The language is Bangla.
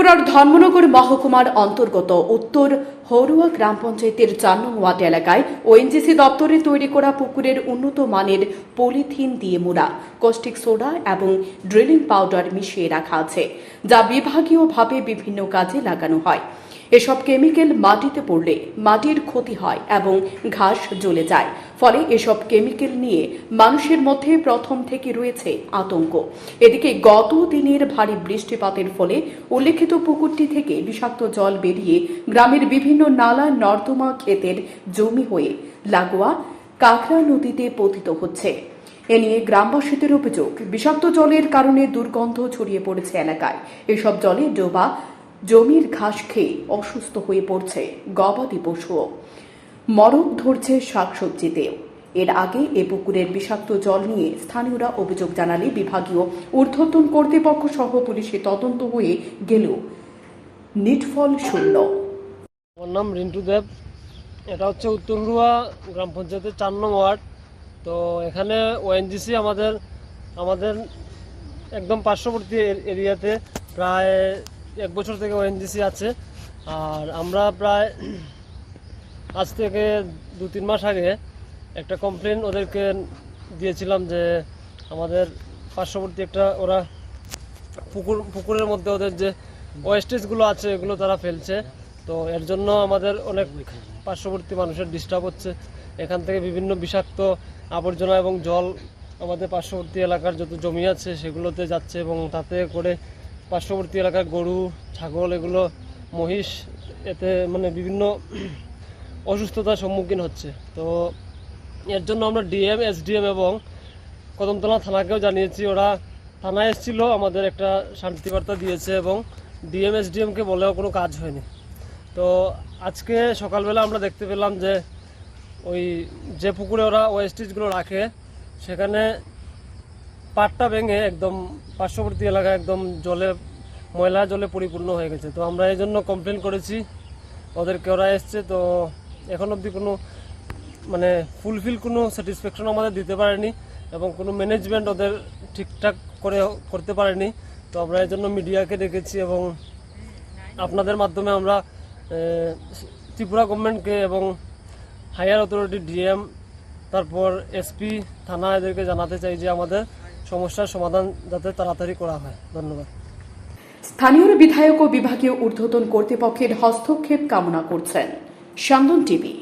ত্রিপুরার ধর্মনগর মহকুমার অন্তর্গত উত্তর হরুয়া গ্রাম পঞ্চায়েতের চার নং ওয়ার্ড এলাকায় ওএনজিসি দপ্তরে তৈরি করা পুকুরের উন্নত মানের পলিথিন দিয়ে মোড়া, কস্টিক সোডা এবং ড্রিলিং পাউডার মিশিয়ে রাখা আছে, যা বিভাগীয়ভাবে বিভিন্ন কাজে লাগানো হয়। এসব কেমিক্যাল মাটিতে পড়লে মাটির ক্ষতি হয় এবং ঘাস জ্বলে যায়। ফলে এসব কেমিক্যাল নিয়ে মানুষের মধ্যে প্রথম থেকে রয়েছে আতঙ্ক। এদিকে গত দিনের ভারী বৃষ্টিপাতের ফলে উল্লেখিত পুকুরটি থেকে বিষাক্ত জল বেরিয়ে গ্রামের বিভিন্ন নালা, নর্দমা ক্ষেতের জমি হয়ে লাগোয়া কাকড়া নদীতে পতিত হচ্ছে। এ নিয়ে গ্রামবাসীদের অভিযোগ, বিষাক্ত জলের কারণে দুর্গন্ধ ছড়িয়ে পড়েছে এলাকায়। এসব জলে ডোবা জমির ঘাস খেয়ে অসুস্থ হয়ে পড়ছে গবাদি পশুও মরক ধরছে শাকসবজিতেও এর আগে এ পুকুরের বিষাক্ত জল নিয়ে স্থানীয়রা অভিযোগ জানালে বিভাগীয় ঊর্ধ্বতন কর্তৃপক্ষ সহ পুলিশে তদন্ত হয়ে গেলেও নিটফল শূন্য। আমার নাম রিন্টু দেব। এটা হচ্ছে উত্তরহুয়া গ্রাম পঞ্চায়েতের চার নং ওয়ার্ড। তো এখানে ওএনজিসি আমাদের আমাদের একদম পার্শ্ববর্তী এরিয়াতে প্রায় এক বছর থেকে ওএনজিসি আছে। আর আমরা প্রায় আজ থেকে দু তিন মাস আগে একটা কমপ্লেন ওদেরকে দিয়েছিলাম যে আমাদের পার্শ্ববর্তী একটা ওরা পুকুর, পুকুরের মধ্যে ওদের যে ওয়েস্টেজগুলো আছে, এগুলো তারা ফেলছে। তো এর জন্য আমাদের অনেক পার্শ্ববর্তী মানুষের ডিস্টার্ব হচ্ছে। এখান থেকে বিভিন্ন বিষাক্ত আবর্জনা এবং জল আমাদের পার্শ্ববর্তী এলাকার যত জমি আছে, সেগুলোতে যাচ্ছে এবং তাতে করে পার্শ্ববর্তী এলাকার গরু, ছাগল এগুলো, মহিষ, এতে মানে বিভিন্ন অসুস্থতার সম্মুখীন হচ্ছে। তো এর জন্য আমরা ডিএম, এসডিএম এবং কদমতলা থানাকেও জানিয়েছি, ওরা থানায় এসেছিল, আমাদের একটা শান্তি বার্তা দিয়েছে এবং ডিএম এসডিএমকে বলেও কোনো কাজ হয়নি। তো আজকে সকালবেলা আমরা দেখতে পেলাম যে, ওই যে পুকুরে ওরা ওয়েস্টেজগুলো রাখে, সেখানে পাটটা ভেঙে একদম পার্শ্ববর্তী এলাকা একদম জলে, ময়লা জলে পরিপূর্ণ হয়ে গেছে। তো আমরা এই জন্য কমপ্লেন করেছি। ওদেরকে ওরা এসছে, তো এখন অবধি কোনো মানে ফুলফিল কোনো স্যাটিসফ্যাকশন আমাদের দিতে পারেনি এবং কোনো ম্যানেজমেন্ট ওদের ঠিকঠাক করে করতে পারেনি। তো আমরা এই জন্য মিডিয়াকে ডেকেছি এবং আপনাদের মাধ্যমে আমরা ত্রিপুরা গভর্নমেন্টকে এবং হায়ার অথরিটি ডিএম তারপর এসপি থানা এদেরকে জানাতে চাই যে আমাদের সমস্যার সমাধান যাতে তাড়াতাড়ি করা হয়। ধন্যবাদ। স্থানীয় বিধায়ক ও বিভাগীয় ঊর্ধ্বতন কর্তৃপক্ষের হস্তক্ষেপ কামনা করছেন। সন্দন টিভি।